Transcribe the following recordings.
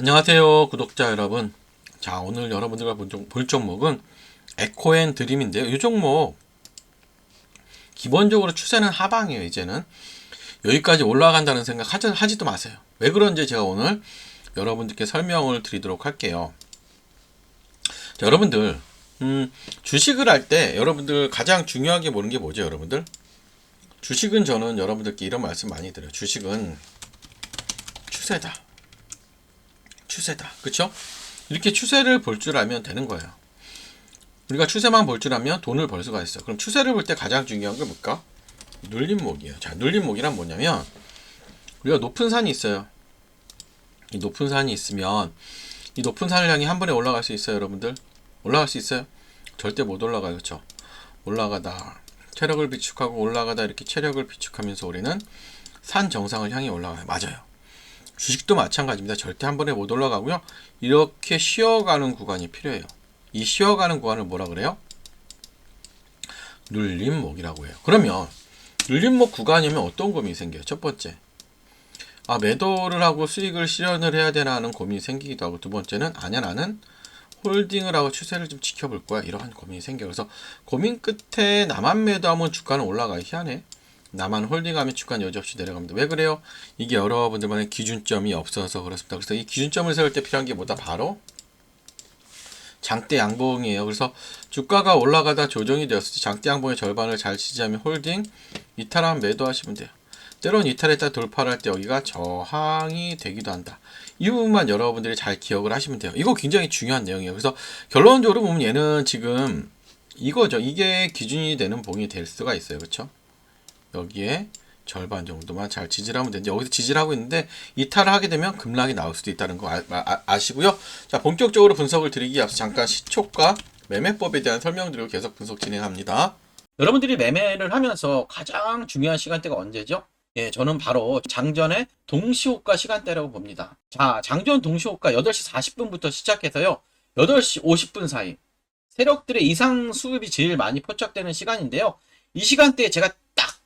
안녕하세요 구독자 여러분. 자 오늘 여러분들과 볼, 종목은 에코앤 드림인데요. 이 종목 기본적으로 추세는 하방이에요 이제는. 여기까지 올라간다는 생각 하지, 하지도 마세요. 왜 그런지 제가 오늘 여러분들께 설명을 드리도록 할게요. 자, 여러분들 음, 주식을 할 때 여러분들 가장 중요하게 보는 게 뭐죠 여러분들? 주식은 저는 여러분들께 이런 말씀 많이 드려요. 주식은 추세다 추세다. 그쵸? 이렇게 추세를 볼 줄 알면 되는 거예요. 우리가 추세만 볼 줄 알면 돈을 벌 수가 있어. 그럼 추세를 볼 때 가장 중요한 게 뭘까? 눌림목이에요. 자, 눌림목이란 뭐냐면 우리가 높은 산이 있어요. 이 높은 산이 있으면 이 높은 산을 향해 한 번에 올라갈 수 있어요, 여러분들? 올라갈 수 있어요? 절대 못 올라가요. 그쵸? 올라가다. 체력을 비축하고 올라가다 이렇게 체력을 비축하면서 우리는 산 정상을 향해 올라가요. 맞아요. 주식도 마찬가지입니다. 절대 한 번에 못 올라가고요. 이렇게 쉬어가는 구간이 필요해요. 이 쉬어가는 구간을 뭐라 그래요? 눌림목이라고 해요. 그러면 눌림목 구간이면 어떤 고민이 생겨요? 첫 번째. 아, 매도를 하고 수익을 실현을 해야 되나 하는 고민이 생기기도 하고 두 번째는 아니야 나는 홀딩을 하고 추세를 좀 지켜볼 거야 이러한 고민이 생겨요. 그래서 고민 끝에 나만 매도하면 주가는 올라가기 희한해. 나만 홀딩하면 주가는 여지없이 내려갑니다. 왜 그래요? 이게 여러분들만의 기준점이 없어서 그렇습니다. 그래서 이 기준점을 세울 때 필요한 게 뭐다? 바로 장대 양봉이에요. 그래서 주가가 올라가다 조정이 되었을 때 장대 양봉의 절반을 잘 지지하면 홀딩, 이탈하면 매도하시면 돼요. 때론 이탈했다 돌파를 할 때 여기가 저항이 되기도 한다. 이 부분만 여러분들이 잘 기억을 하시면 돼요. 이거 굉장히 중요한 내용이에요. 그래서 결론적으로 보면 얘는 지금 이거죠. 이게 기준이 되는 봉이 될 수가 있어요. 그렇죠? 여기에 절반 정도만 잘 지지하면 되는데 여기서 지지하고 있는데 이탈을 하게 되면 급락이 나올 수도 있다는 거 아, 시고요자 본격적으로 분석을 드리기 앞서 잠깐 시초가 매매법에 대한 설명드리고 계속 분석 진행합니다. 여러분들이 매매를 하면서 가장 중요한 시간대가 언제죠? 예, 저는 바로 장전의 동시호가 시간대라고 봅니다. 자, 장전 동시호가 8시 40분부터 시작해서요. 8시 50분 사이 세력들의 이상 수급이 제일 많이 포착되는 시간인데요. 이 시간대에 제가 딱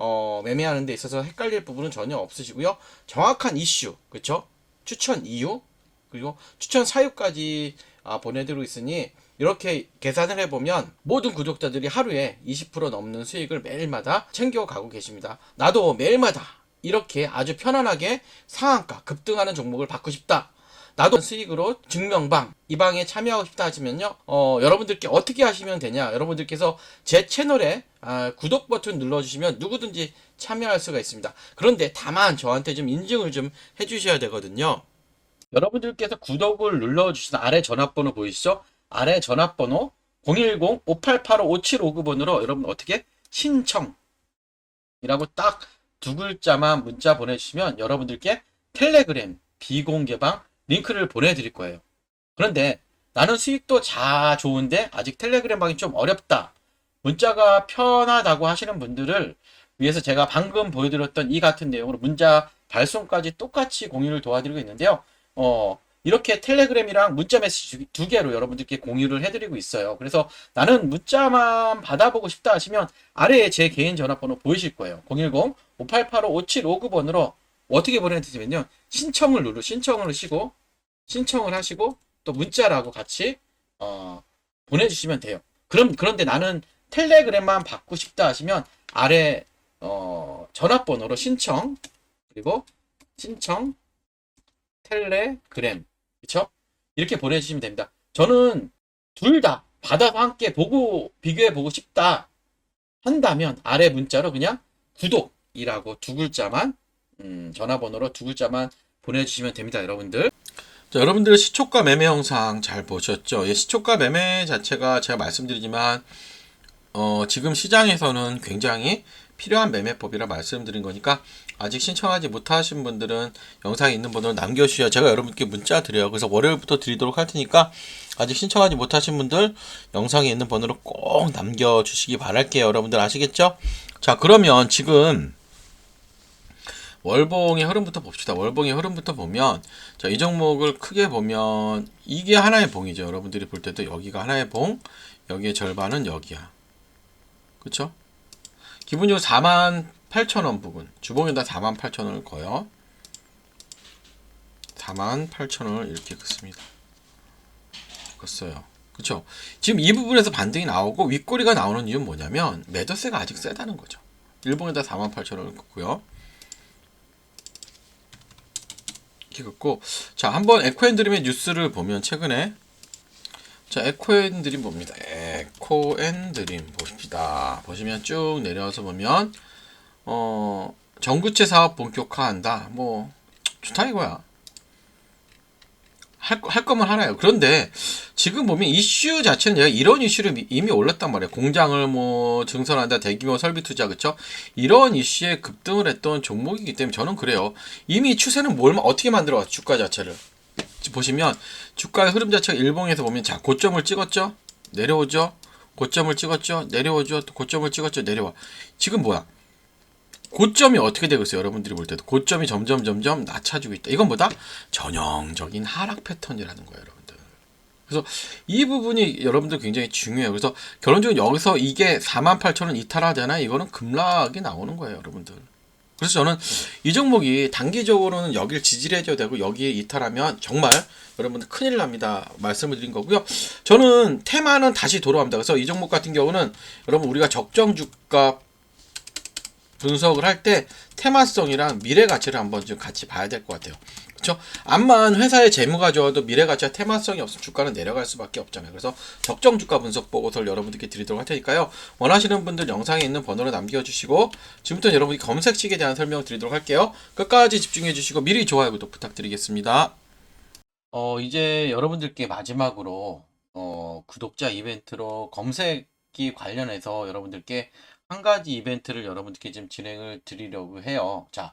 어, 매매하는 데 있어서 헷갈릴 부분은 전혀 없으시고요. 정확한 이슈, 그쵸? 추천 이유, 그리고 추천 사유까지 아, 보내드리고 있으니 이렇게 계산을 해보면 모든 구독자들이 하루에 20% 넘는 수익을 매일마다 챙겨가고 계십니다. 나도 매일마다 이렇게 아주 편안하게 상한가 급등하는 종목을 받고 싶다. 나도 수익으로 증명방 이 방에 참여하고 싶다 하시면요 어, 여러분들께 어떻게 하시면 되냐 여러분들께서 제 채널에 아, 구독 버튼 눌러주시면 누구든지 참여할 수가 있습니다 그런데 다만 저한테 좀 인증을 좀 해주셔야 되거든요 여러분들께서 구독을 눌러주신 아래 전화번호 보이시죠 아래 전화번호 010-5885-5759번으로 여러분 어떻게 신청이라고 딱 두 글자만 문자 보내주시면 여러분들께 텔레그램 비공개방 링크를 보내드릴 거예요. 그런데 나는 수익도 자 좋은데 아직 텔레그램 방이 좀 어렵다. 문자가 편하다고 하시는 분들을 위해서 제가 방금 보여드렸던 이 같은 내용으로 문자 발송까지 똑같이 공유를 도와드리고 있는데요. 어, 이렇게 텔레그램이랑 문자 메시지 두 개로 여러분들께 공유를 해드리고 있어요. 그래서 나는 문자만 받아보고 싶다 하시면 아래에 제 개인 전화번호 보이실 거예요. 010-5885-5759번으로 어떻게 보내드리면요. 신청을 누르, 신청을 하시고, 신청을 하시고, 또 문자라고 같이, 어, 보내주시면 돼요. 그럼, 그런데 나는 텔레그램만 받고 싶다 하시면 아래, 어, 전화번호로 신청, 그리고 신청, 텔레그램. 그쵸? 이렇게 보내주시면 됩니다. 저는 둘 다 받아서 함께 보고, 비교해 보고 싶다 한다면 아래 문자로 그냥 구독이라고 두 글자만, 음, 전화번호로 두 글자만 보내주시면 됩니다, 여러분들. 자, 여러분들 시초가 매매 영상 잘 보셨죠? 예, 시초가 매매 자체가 제가 말씀드리지만 어, 지금 시장에서는 굉장히 필요한 매매법이라 말씀드린 거니까 아직 신청하지 못하신 분들은 영상에 있는 번호를 남겨주셔야 제가 여러분께 문자 드려요. 그래서 월요일부터 드리도록 할 테니까 아직 신청하지 못하신 분들 영상에 있는 번호를 꼭 남겨주시기 바랄게요. 여러분들 아시겠죠? 자, 그러면 지금 월봉의 흐름부터 봅시다. 월봉의 흐름부터 보면 자, 이 종목을 크게 보면 이게 하나의 봉이죠. 여러분들이 볼 때도 여기가 하나의 봉, 여기의 절반은 여기야. 그쵸? 기본적으로 4만 8천 원 부분. 주봉에다 4만 8천 원을 거요. 4만 8천 원을 이렇게 긋습니다. 긋어요. 그쵸? 지금 이 부분에서 반등이 나오고 윗꼬리가 나오는 이유는 뭐냐면 매도세가 아직 세다는 거죠. 일봉에다 4만 8천 원을 긋고요. 이렇게 긋고 자 한번 에코앤드림의 뉴스를 보면 최근에 자 에코앤드림 봅니다 에코 앤 드림 봅시다. 보시면 쭉 내려와서 보면 어 전구체 사업 본격화한다. 뭐 좋다 이거야. 할, 할 거면 하나요. 그런데 지금 보면 이슈 자체는 내가 이런 이슈를 미- 이미 올랐단 말이에요 공장을 뭐 증설한다 대규모 설비 투자 그쵸? 이런 이슈에 급등을 했던 종목이기 때문에 저는 그래요. 이미 추세는 뭘 마- 어떻게 만들어 주가 자체를? 보시면 주가의 흐름 자체가 일봉에서 보면 자 고점을 찍었죠? 내려오죠 고점을 찍었죠? 내려오죠? 또 고점을 찍었죠? 내려와. 지금 뭐야? 고점이 어떻게 되고 있어요? 여러분들이 볼 때도. 고점이 점점 점점 낮아지고 있다. 이건 뭐다? 전형적인 하락 패턴이라는 거예요 여러분들. 그래서 이 부분이 여러분들 굉장히 중요해요. 그래서 결론적으로 여기서 이게 48,000원 이탈하잖아요. 이거는 급락이 나오는 거예요 여러분들 그래서 저는 이 종목이 단기적으로는 여기를 지지해줘야 되고 여기에 이탈하면 정말 여러분들 큰일 납니다. 말씀을 드린 거고요. 저는 테마는 다시 돌아옵니다. 그래서 이 종목 같은 경우는 여러분 우리가 적정 주가 분석을 할 때 테마성이랑 미래 가치를 한번 좀 같이 봐야 될 것 같아요. 그렇죠? 암만 회사의 재무가 좋아도 미래 가치와 테마성이 없으면 주가는 내려갈 수밖에 없잖아요. 그래서 적정 주가 분석 보고서를 여러분들께 드리도록 할 테니까요. 원하시는 분들 영상에 있는 번호를 남겨주시고 지금부터 여러분이 검색식에 대한 설명 드리도록 할게요. 끝까지 집중해 주시고 미리 좋아요 구독 부탁드리겠습니다. 어, 이제 여러분들께 마지막으로, 어, 구독자 이벤트로 검색기 관련해서 여러분들께 한 가지 이벤트를 여러분들께 지금 진행을 드리려고 해요. 자,